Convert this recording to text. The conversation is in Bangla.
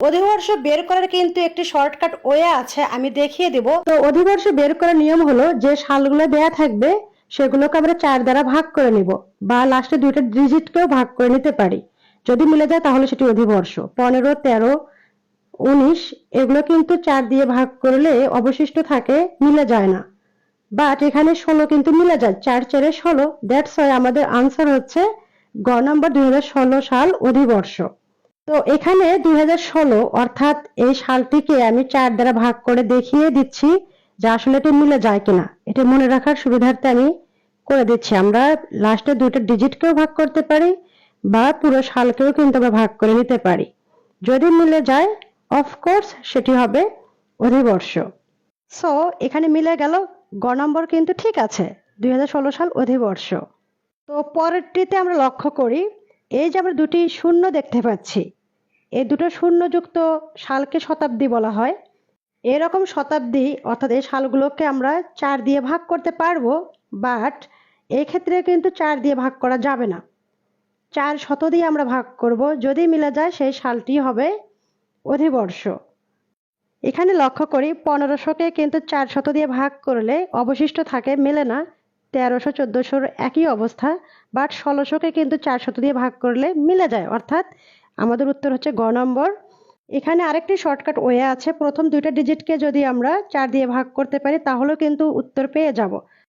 অধিবর্ষ বের করার কিন্তু একটি শর্টকাট ওয়ে আছে, আমি দেখিয়ে দেব। তো অধিবর্ষ বের করার নিয়ম হলো, যে সালগুলো দেয়া থাকবে, সেগুলোকে আমরা চার দ্বারা ভাগ করে নিব, বা লাস্টে দুইটা ডিজিটকেও ভাগ করে নিতে পারি। যদি মিলে যায়, তাহলে সেটি অধিবর্ষ। পনেরো, তেরো, উনিশ, এগুলো কিন্তু চার দিয়ে ভাগ করলে অবশিষ্ট থাকে, মিলে যায় না। বাট এখানে ষোলো কিন্তু মিলে যায়, চার চারে ষোলো দ্যাটস ওয়াই আমাদের আনসার হচ্ছে গ নম্বর দুই হাজার ষোলো সাল অধিবর্ষ। তো এখানে দুই হাজার ষোলো অর্থাৎ এই সালটিকে আমি চার দ্বারা ভাগ করে দেখিয়ে দিচ্ছি যে আসলে এটা মিলে যায় কিনা। এটা মনে রাখার সুবিধার্থে আমি করে দিচ্ছি। আমরা লাস্টে দুইটা ডিজিটকেও ভাগ করতে পারি বা পুরো সালকেও কিন্তু আমরা ভাগ করে নিতে পারি। যদি মিলে যায় অফকোর্স সেটি হবে অধিবর্ষ। সো এখানে মিলে গেল, গ নম্বর কিন্তু ঠিক আছে, দুই হাজার ষোলো সাল অধিবর্ষ। তো পরেরটিতে আমরা লক্ষ্য করি এই যে আমরা দুটি শূন্য দেখতে পাচ্ছি, এই দুটো শূন্যযুক্ত সালকে শতাব্দী বলা হয়। এরকম শতাব্দী, অর্থাৎ এই সালগুলোকে আমরা চার দিয়ে ভাগ করতে পারব, বাট এই ক্ষেত্রে কিন্তু চার দিয়ে ভাগ করা যাবে না। চার শত দিয়ে আমরা ভাগ করব, যদি মিলে যায় সেই সালটি হবে অধিবর্ষ। এখানে লক্ষ্য করি, পনেরোশোকে কিন্তু চার শত দিয়ে ভাগ করলে অবশিষ্ট থাকে, মেলে না। তেরোশো চোদ্দোশোর একই অবস্থা বাট ষোলোশোকে কিন্তু চারশত দিয়ে ভাগ করলে মিলে যায়। অর্থাৎ আমাদের উত্তর হচ্ছে গ নম্বর। এখানে আরেকটি শর্টকাট ওয়ে আছে। প্রথম দুইটা ডিজিটকে যদি আমরা চার দিয়ে ভাগ করতে পারি, তাহলেও কিন্তু উত্তর পেয়ে যাব।